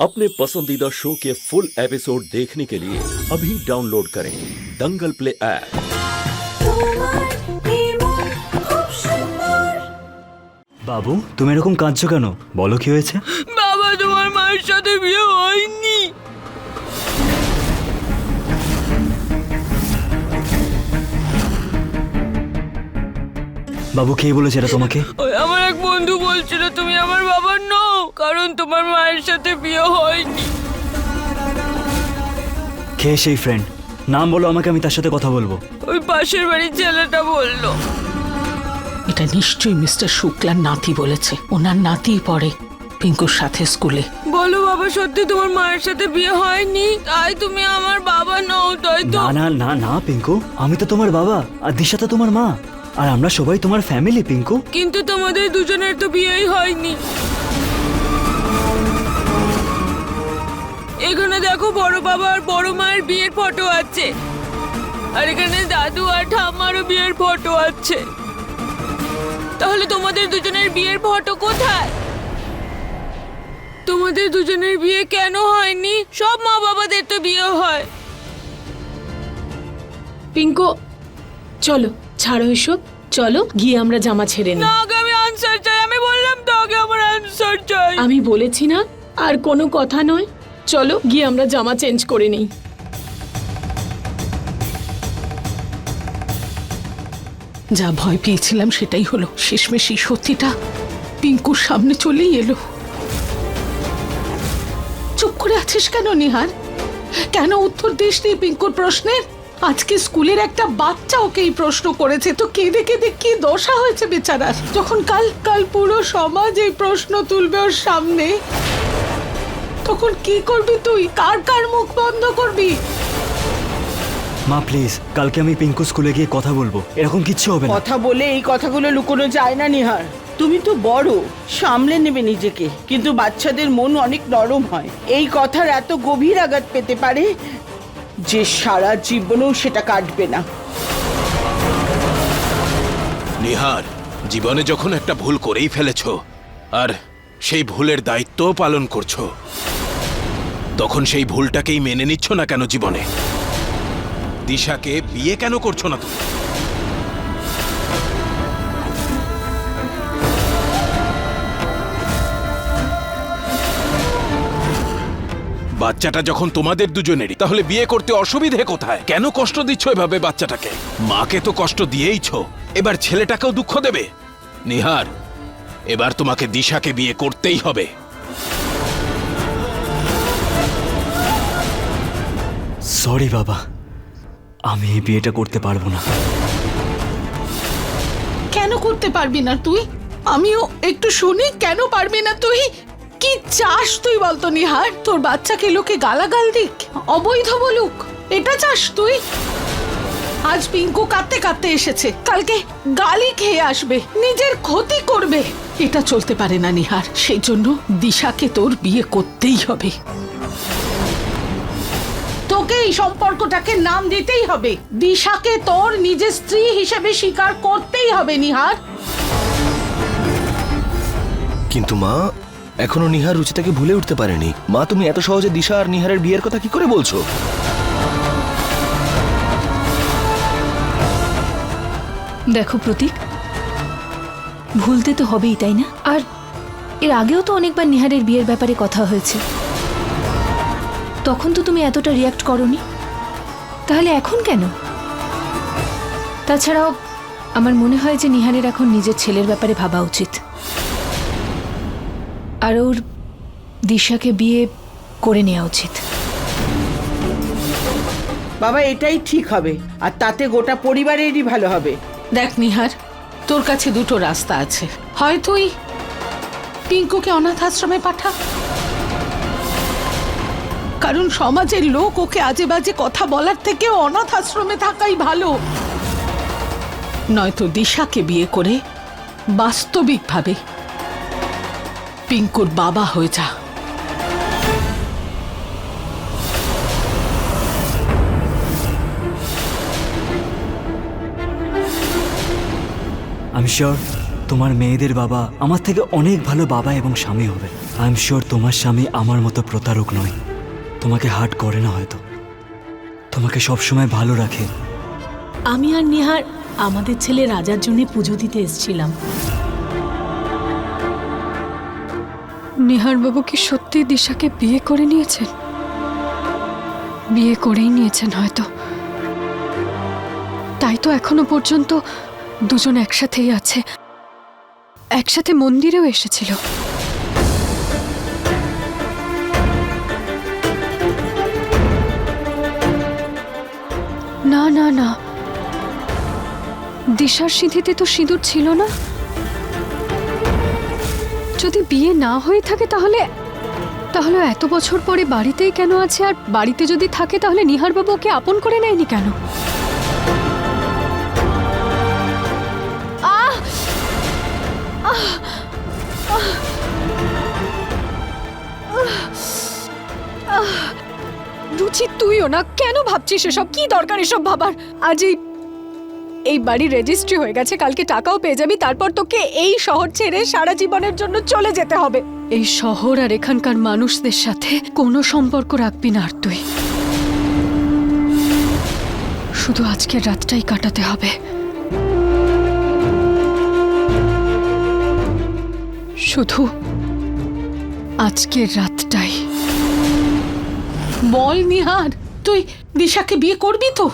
अपने पसंदीदा शो के फुल एपिसोड देखने के लिए अभी डाउनलोड करें दंगल प्ले ऐप তোমার নির্মল খুব সুন্দর বাবু তুমি এরকম কাঁদছো কেন বলো কি হয়েছে বাবা তোমার মায়ের সাথে বিয়ে হয়নি বাবু কে বলেছে এটা তোমাকে ওই আমার এক বন্ধু বলছিল তুমি আমার বাবা নও কারণ তোমার মায়ের সাথে বিয়ে হয়নি। কে সেই ফ্রেন্ড নাম বলো আমাকে আমি তার সাথে কথা বলব। ওই পাশের বাড়ির ছেলেটা বলল। এটা নিশ্চয়ই মিস্টার শুক্লার নাতি বলেছে। ওনার নাতি পড়ে পিঙ্কুর সাথে স্কুলে। বলো বাবা সত্যি তোমার মায়ের সাথে বিয়ে হয়নি? তাই তুমি আমার বাবা নও তাই তো। না না না না পিঙ্কু। আমি তো তোমার বাবা আর দিশা তো তোমার মা। আর আমরা সবাই তোমার ফ্যামিলি পিঙ্কু। কিন্তু তোমাদের দুজনের তো বিয়েই হয়নি। এখানে দেখো বড় বাবা আর বড় মায়ের বিয়ের ফটো আছে। আর এখানে দাদু আর ঠাম্মারও বিয়ের ফটো আছে। তাহলে তোমাদের দুজনের বিয়ের ফটো কোথায়? তোমাদের দুজনের বিয়ে কেন হয়নি? সব মা বাবাদের তো বিয়ে হয়। পিঙ্কো চলো ছাড়ো এসব। চলো গিয়ে আমরা জামা ছেড়ে না। আগে আমি আনসার চাই। আমি বললাম তো আগে আমার আনসার চাই। আমি বলেছি না আর কোনো কথা নয়। চলো, গিয়ে আমরা জামা চেঞ্জ করে নিই। যা ভয় পেয়েছিলাম সেটাই হলো, শেষমেশ এই সত্যিটা পিঙ্কুর সামনে চলেই এলো। চুপ করে আছিস কেন নিহার? কেন উত্তর দিস নি পিঙ্কুর প্রশ্নের আজকে স্কুলের একটা বাচ্চা ওকে এই প্রশ্ন করেছে, তো কেঁদে কেঁদে কি দশা হয়েছে বেচারার? যখন কাল কাল পুরো সমাজ এই প্রশ্ন তুলবে ওর সামনে তখন কি করবি তুই? কার কার মুখ বন্ধ করবি? মা প্লিজ কালকে আমি পিঙ্কু স্কুলে গিয়ে কথা বলব। এরকম কিচ্ছু হবে না। কথা বলে এই কথাগুলো লুকোনো যায় না নিহার। তুমি তো বড় সামলে নেবে নিজেকে। কিন্তু বাচ্চাদের মন অনেক নরম হয়। এই কথার এত গভীর আঘাত পেতে পারে যে সারা জীবনেও সেটা কাটবে না। নিহার জীবনে যখন একটা ভুল করেই ফেলেছো আর সেই ভুলের দায়িত্বও পালন করছ তখন সেই ভুলটাকেই মেনে নিচ্ছ না কেন জীবনে? দিশাকে বিয়ে কেন করছ না তুমি? বাচ্চাটা যখন তোমাদের দুজনেরই, তাহলে বিয়ে করতে অসুবিধে কোথায়? কেন কষ্ট দিচ্ছ এভাবে বাচ্চাটাকে? মাকে তো কষ্ট দিয়েইছ। এবার ছেলেটাকেও দুঃখ দেবে? নিহার, এবার তোমাকে দিশাকে বিয়ে করতেই হবে। সরি বাবা। আমি এই বিয়েটা করতে পারব না। কেন করতে পারবি না তুই? আমিও একটু শুনি, কেন পারবি না তুই? কি চাস তুই বলতো নিহার? তোর বাচ্চাকে লোকে গালাগাল দিক। অবৈধ বলুক। এটা চাস তুই? আজ পিঙ্কু কাঁদতে কাঁদতে এসেছে। কালকে গালি খেয়ে আসবে। নিজের ক্ষতি করবে। এটা চলতে পারে না, নিহার। সেই জন্য দিশাকে তোর বিয়ে করতেই হবে। তোকে এই সম্পর্কটাকে নাম দিতেই হবে। দিশাকে তোর নিজের স্ত্রী হিসেবে স্বীকার করতেই হবে নিহার। কিন্তু মা এখনও নিহার রুচিতাকে ভুলে উঠতে পারেনি। মা তুমি এত সহজে দিশা আর নিহারের বিয়ের কথা কি করে বলছো? দেখো প্রতীক ভুলতে তো হবেই তাই না? আর এর আগেও তো অনেকবার নিহারের বিয়ের ব্যাপারে কথা হয়েছে। তখন তো তুমি এতটা রিয়াক্ট করনি। তাহলে এখন কেন? তাছাড়াও আমার মনে হয় যে নিহারের এখন নিজের ছেলের ব্যাপারে ভাবা উচিত। আর ওর দিশাকে বিয়ে করে নেওয়া উচিত। বাবা এটাই ঠিক হবে। আর তাতে গোটা পরিবারেরই ভালো হবে। দেখ নিহার তোর কাছে দুটো রাস্তা আছে। হয় তুই পিঙ্কুকে অনাথ আশ্রমে পাঠা কারণ সমাজের লোক ওকে আজে বাজে কথা বলার থেকে অনাথ আশ্রমে থাকাই ভালো। নয়তো দিশাকে বিয়ে করে বাস্তবিকভাবে পিঙ্কুর বাবা হয়ে যা। আমি শিওর তোমার মেয়েদের বাবা আমার থেকে অনেক ভালো বাবা এবং স্বামী হবে। আই এম শিওর তোমার স্বামী আমার মতো প্রতারক নয়। তোমাকে হার্ট করে না হয়তো। তোমাকে সবসময় ভালো রাখে। আমি আর নিহার আমাদের ছেলে রাজার জন্য পুজো দিতে এসেছিলাম। নিহার বাবু কি সত্যি দিশাকে বিয়ে করে নিয়েছেন? বিয়ে করেই নিয়েছেন হয়তো। তাই তো এখনও পর্যন্ত দুজন একসাথেই আছে। একসাথে মন্দিরেও এসেছিল। না না না। দিশার সিঁধিতে তো সিঁদুর ছিল না। যদি বিয়ে না হয়ে থাকে তাহলে তাহলে এত বছর পরে বাড়িতেই কেন আছে? আর বাড়িতে যদি থাকে তাহলে নিহারবাবু ওকে আপন করে নেয়নি কেন? রুচি, তুইও না? কেন ভাবছিস এসব? কি দরকার এসব ভাবার? আজ এই এই বাড়ির রেজিস্ট্রি হয়ে গেছে, কালকে টাকাও পেয়ে যাবি, তারপর তোকে এই শহর ছেড়ে সারা জীবনের জন্য চলে যেতে হবে। এই শহর আর এখানকার মানুষদের সাথে কোনো সম্পর্ক রাখবি না আর তুই। শুধু আজকের রাতটাই কাটাতে হবে। শুধু আজকের রাতটাই বল নিহার, তুই দিশাকে বিয়ে করবি তো?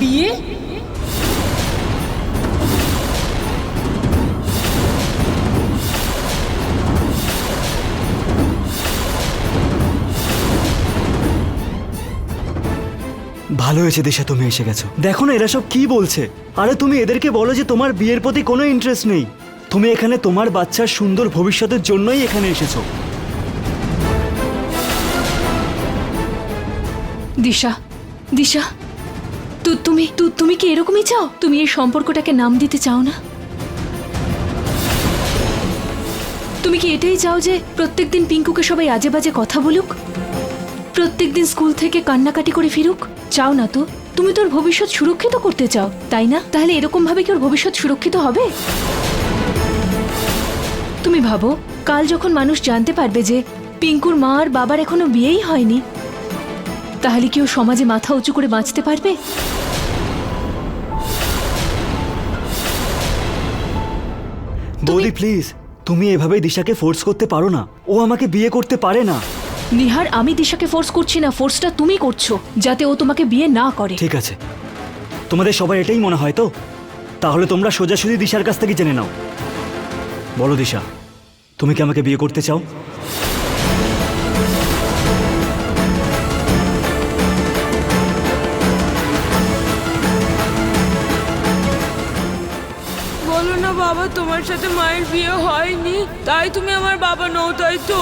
বিয়ে? ভালো হয়েছে দিশা, তুমি এসে গেছো। দেখো না এরা সব কি বলছে। আরে তুমি এদেরকে বলো যে তোমার বিয়ের প্রতি কোনো ইন্টারেস্ট নেই। তুমি এখানে তোমার বাচ্চার সুন্দর ভবিষ্যতের জন্যই এখানে এসেছ। দিশা দিশা, তু, তুমি তু, তুমি কি এরকমই চাও? তুমি এই সম্পর্কটাকে নাম দিতে চাও না? তুমি কি এটাই চাও যে প্রত্যেকদিন পিঙ্কুকে সবাই আজে বাজে কথা বলুক? প্রত্যেকদিন স্কুল থেকে কান্নাকাটি করে ফিরুক? চাও না তো? তুমি তোর ভবিষ্যৎ সুরক্ষিত করতে চাও, তাই না? তাহলে এরকম ভাবে কি ওর ভবিষ্যৎ সুরক্ষিত হবে? তুমি ভাবো, কাল যখন মানুষ জানতে পারবে যে পিঙ্কুর মা আর বাবার এখনও বিয়েই হয়নি তাহলে কি ও সমাজে মাথা উঁচু করে বাঁচতে পারবে? বৌদি প্লিজ তুমি এভাবেই দিশাকে ফোর্স করতে পারো না। ও আমাকে বিয়ে করতে পারে না। নিহার আমি দিশাকে ফোর্স করছি না ফোর্সটা তুমি করছ যাতে ও তোমাকে বিয়ে না করে। ঠিক আছে। তোমাদের সবার এটাই মনে হয় তো? তাহলে তোমরা সোজাসুজি দিশার কাছ থেকে জেনে নাও। বলো দিশা তুমি কি আমাকে বিয়ে করতে চাও? তোমার সাথে মায়ের বিয়ে হয়নি তাই তুমি আমার বাবা নও তাই তো।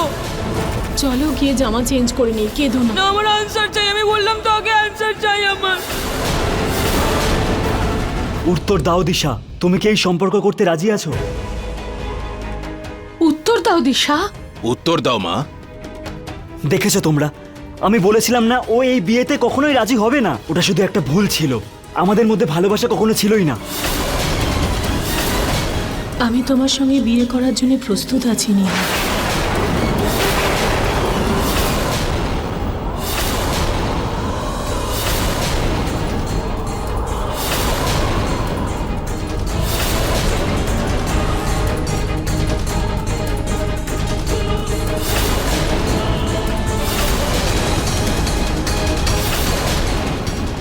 চলো গিয়ে জামা চেঞ্জ করে নিই কেঁদো না না আমার আনসার চাই আমি বললাম তো আগে আনসার চাই আমার। উত্তর দাও দিশা তুমি কি এই সম্পর্ক করতে রাজি আছো? উত্তর দাও দিশা। উত্তর দাও মা। দেখেছ তোমরা আমি বলেছিলাম না ও এই বিয়েতে কখনোই রাজি হবে না। ওটা শুধু একটা ভুল ছিল। আমাদের মধ্যে ভালোবাসা কখনো ছিলই না। আমি তোমার সঙ্গে বিয়ে করার জন্য প্রস্তুত আছি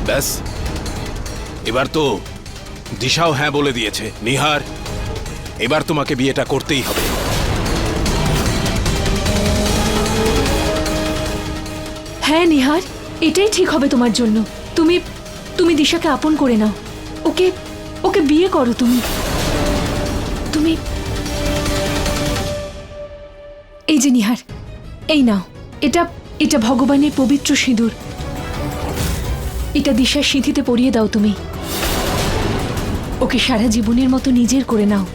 ব্যাস। এবার তো দিশাও হ্যাঁ বলে দিয়েছে। নিহার এবার তোমাকে বিয়েটা করতেই হবে। হ্যাঁ নিহার, এটাই ঠিক হবে তোমার জন্য। তুমি তুমি দিশাকে আপন করে নাও। ওকে ওকে বিয়ে করো তুমি। তুমি, এই যে নিহার, এই নাও। এটা এটা ভগবানের পবিত্র সিঁদুর। এটা দিশার সিঁথিতে পরিয়ে দাও তুমি। ওকে সারা জীবনের মতো নিজের করে নাও।